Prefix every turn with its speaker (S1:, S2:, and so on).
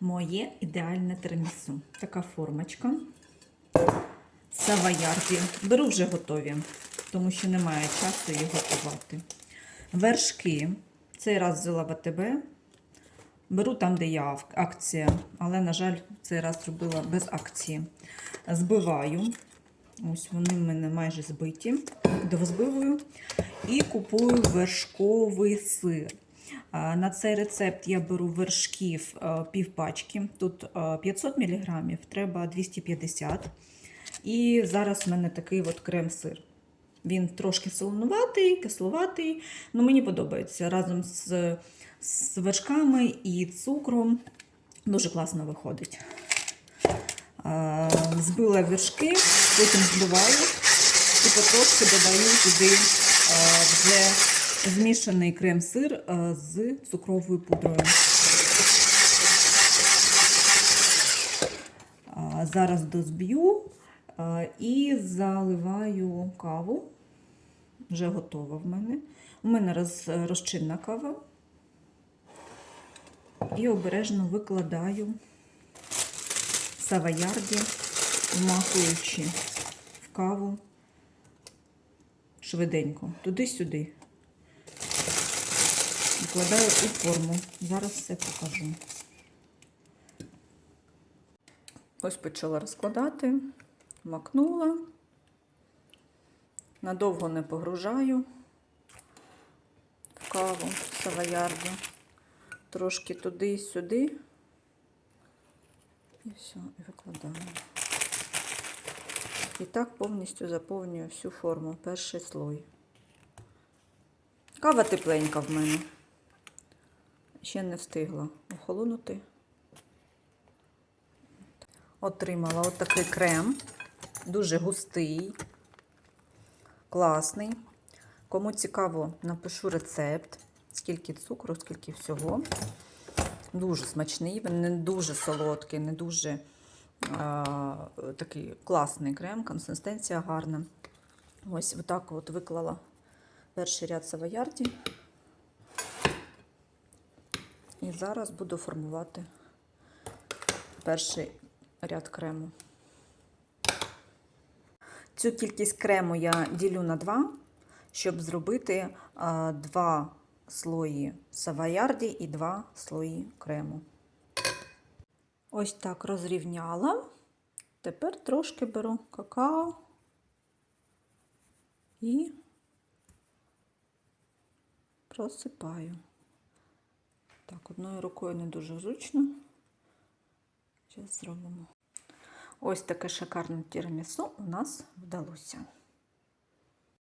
S1: моє ідеальне тирамісу. Така формочка. Савоярді. Беру вже готові, тому що немає часу їх готувати. Вершки. Цей раз взяла в АТБ. Беру там, де є акція, але, на жаль, цей раз зробила без акції. Збиваю. Ось вони в мене майже збиті. Довзбиваю. І купую вершковий сир. На цей рецепт я беру вершків е, півпачки. Тут е, 500 мг, треба 250 І зараз в мене такий от крем-сир. Він трошки солонуватий, кисловатий. Ну, мені подобається разом з, з вершками і цукром. Дуже класно виходить. Збила вершки, потім збиваю і потрошки додаю туди вже змішаний крем-сир з цукровою пудрою. Зараз дозб'ю і заливаю каву. Вже готова в мене. У мене роз, розчинна кава. І обережно викладаю савоярді, вмахуючи в каву швиденько, туди-сюди. Викладаю у форму. Зараз все покажу. Ось почала розкладати, макнула, надовго не погружаю в каву савоярду, трошки туди і сюди. І все, і викладаю. І так повністю заповнюю всю форму, перший слой. Кава тепленька в мене. Ще не встигла охолонути. Отримала отакий крем, дуже густий, класний. Кому цікаво, напишу рецепт, скільки цукру, скільки всього. Дуже смачний, він не дуже солодкий, не дуже а, такий класний крем, консистенція гарна. Ось отак от виклала перший ряд савоярді. І зараз буду формувати перший ряд крему. Цю кількість крему я ділю на два, щоб зробити а, два слої савоярді і два слої крему. Ось так розрівняла. Тепер трошки беру какао і просипаю. Так, одною рукою не дуже зручно. Зараз зробимо. Ось таке шикарне тірамісу у нас вдалося.